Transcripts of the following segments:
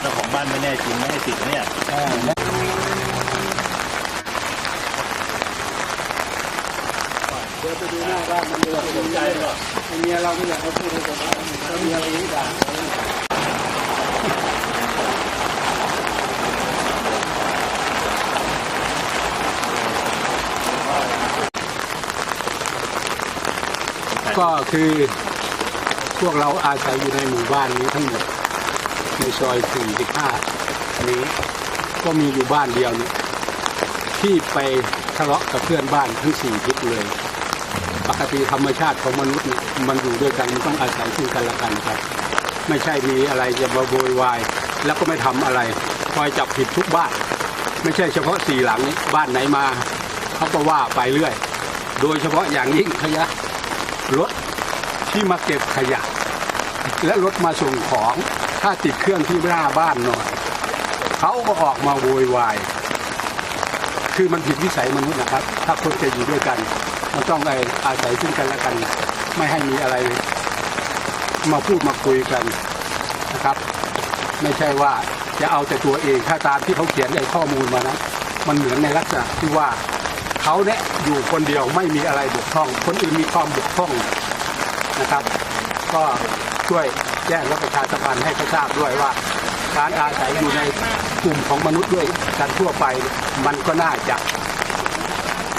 เจ้าของบ้านไม่แน่จริงไม่ให้ติดเนี่ยเดี๋ยวไปดูหน้าบ้านมันเลยสนใจก็เมียเราไม่อยากให้พูดให้ผมถ้าเมียเรายิ่งด่าก็คือพวกเราอาศัยอยู่ในหมู่บ้านนี้ทั้งหมด ในซอย 45 นี้ ก็มีอยู่บ้านเดียวเนี่ยที่ไปทะเลาะกับเพื่อนบ้านทั้งสี่ทิศเลย ปกติธรรมชาติของมนุษย์มันอยู่ด้วยกันมันต้องอาศัยซึ่งกันและกันครับ ไม่ใช่มีอะไรจะมาโวยวายแล้วก็ไม่ทำอะไรคอยจับผิดทุกบ้าน ไม่ใช่เฉพาะสี่หลังนี้บ้านไหนมาเขาก็ว่าไปเรื่อย โดยเฉพาะอย่างยิ่งขยะรถที่มาเก็บขยะ และรถมาส่งของถ้าติดเครื่องที่หน้าบ้านหน่อยเขาก็ออกมาโวยวายคือมันผิดวิสัยมนุษย์นะครับ ถ้าคนจะอยู่ด้วยกันมันต้องไออาศัยซึ่งกันและกัน ไม่ให้มีอะไร มาพูดมาคุยกันนะครับ ไม่ใช่ว่าจะเอาแต่ตัวเองถ้าตามที่เขาเขียนในข้อมูลมานะมันเหมือนในลักษณะที่ว่าเขาเนี่ยอยู่คนเดียวไม่มีอะไรบกพร่อง คนอื่นมีความบกพร่องนะครับ ก็ ช่วยแจ้งและประชาสัมพันธ์ให้เขาทราบด้วยว่า การอาศัยอยู่ในกลุ่มของมนุษย์ด้วยกันทั่วไปมันก็น่าจะ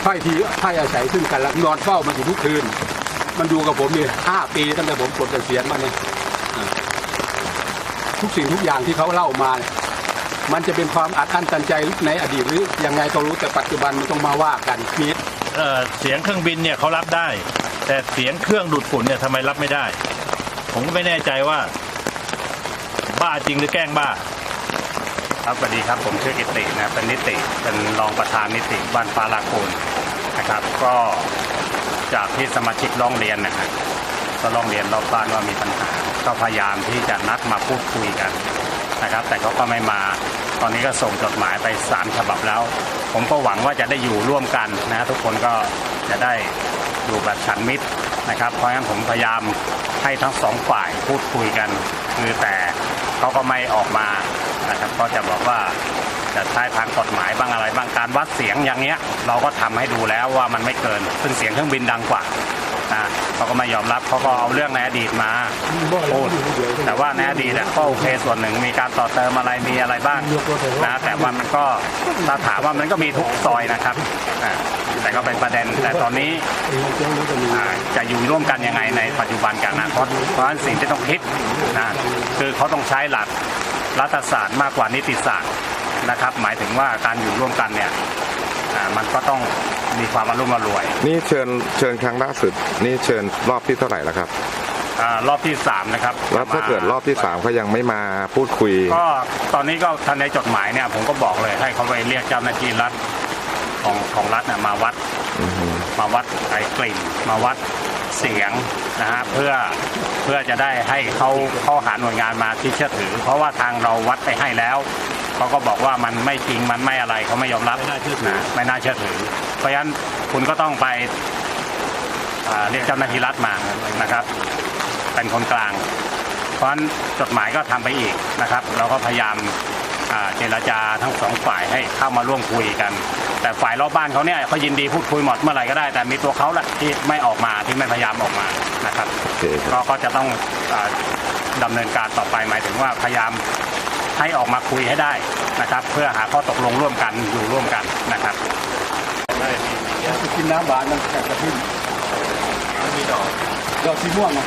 ถ้อยทีถ้อยอาศัยซึ่งกันและนอนเฝ้ามันอยู่ทุกคืน มันอยู่กับผมนี่ห้าปีตั้งแต่ผมปลดเกษียณมาเนี่ยทุกสิ่งทุกอย่างที่เขาเล่ามา มันจะเป็นความอัดอั้นตันใจในอดีตหรือยังไงก็รู้แต่ปัจจุบันมันต้องมาว่ากันมีเออเสียงเครื่องบินเนี่ยเขารับได้ แต่เสียงเครื่องดูดฝุ่นเนี่ยทำไมรับไม่ได้ ผมก็ไม่แน่ใจว่า บ้าจริงหรือแกล้งบ้า ครับสวัสดีครับผมชื่อกิตินะเป็นนิติเป็นรองประธานนิติบ้านฟ้าลากูลนะครับ ก็จากที่สมาชิกร้องเรียนนะฮะก็ร้องเรียนรอบบ้านว่ามีปัญหา ก็พยายามที่จะนัดมาพูดคุยกันนะครับ แต่เขาก็ไม่มาตอนนี้ก็ส่งจดหมายไปสามฉบับแล้ว ผมก็หวังว่าจะได้อยู่ร่วมกันนะทุกคนก็จะได้อยู่แบบฉันมิตร นะครับ เพราะงั้นผมพยายามให้ทั้งสองฝ่ายพูดคุยกัน คือแต่เขาก็ไม่ออกมานะครับก็จะบอกว่าจะใช้ทางกฎหมายบ้างอะไรบ้างการวัดเสียงอย่างเงี้ย เราก็ทำให้ดูแล้วว่ามันไม่เกินซึ่งเสียงเครื่องบินดังกว่า นะเขาก็ไม่ยอมรับเขาก็เอาเรื่องในอดีตมาพูดแต่ว่าในอดีตอะก็โอเคส่วนหนึ่งมีการต่อเติมอะไรมีอะไรบ้างนะแต่ว่ามันก็ถ้าถามว่ามันก็มีทุกซอยนะครับอ่าแต่ก็เป็นประเด็น แต่ตอนนี้อ่าจะอยู่ร่วมกันยังไงในปัจจุบันกับอนาคตเพราะฉะนั้นสิ่งที่ต้องคิดนะคือเขาต้องใช้หลักรัฐศาสตร์มากกว่านิติศาสตร์นะครับ หมายถึงว่าการอยู่ร่วมกันเนี่ยอ่ามันก็ต้อง มีความอารมณ์รวยนี่เชิญเชิญครั้งล่าสุด นี่เชิญรอบที่เท่าไหร่แล้วครับอารอบที่สามนะครับแล้วถ้าเกิดรอบที่สามเขายังไม่มาพูดคุย ก็ตอนนี้ก็ทันในจดหมายเนี่ย ผมก็บอกเลยให้เขาไปเรียกเจ้าหน้าที่รัฐของของรัฐเนี่ยมาวัดมาวัดไอ้กลิ่นมาวัดเสียงนะฮะเพื่อเพื่อจะได้ให้เขาเขาหาหน่วยงานมาที่เชื่อถือ เพราะว่าทางเราวัดไปให้แล้ว เขาก็บอกว่ามันไม่จริงมันไม่อะไรเขาไม่ยอมรับไม่น่าเชื่อถือนะไม่น่าเชื่อถือ เพราะฉะนั้นคุณก็ต้องไปอ่าเรียกเจ้าหน้าที่รัฐมานะครับ เป็นคนกลาง เพราะฉะนั้นจดหมายก็ทำไปอีกนะครับ เราก็พยายามอ่าเจรจาทั้งสองฝ่ายให้เข้ามาร่วมคุยกัน แต่ฝ่ายรอบบ้านเขาเนี่ยเขายินดีพูดคุยหมดเมื่อไหร่ก็ได้ แต่มีตัวเขาแหละที่ไม่ออกมาที่ไม่พยายามออกมานะครับโอเคครับก็ก็จะต้องอาดำเนินการต่อไปหมายถึงว่าพยายาม ให้ออกมาคุยให้ได้นะครับ เพื่อหาข้อตกลงร่วมกันอยู่ร่วมกันนะครับกินน้ำหวานมันแข็งกระพิ้นมีดอกดอกสีม่วงอะ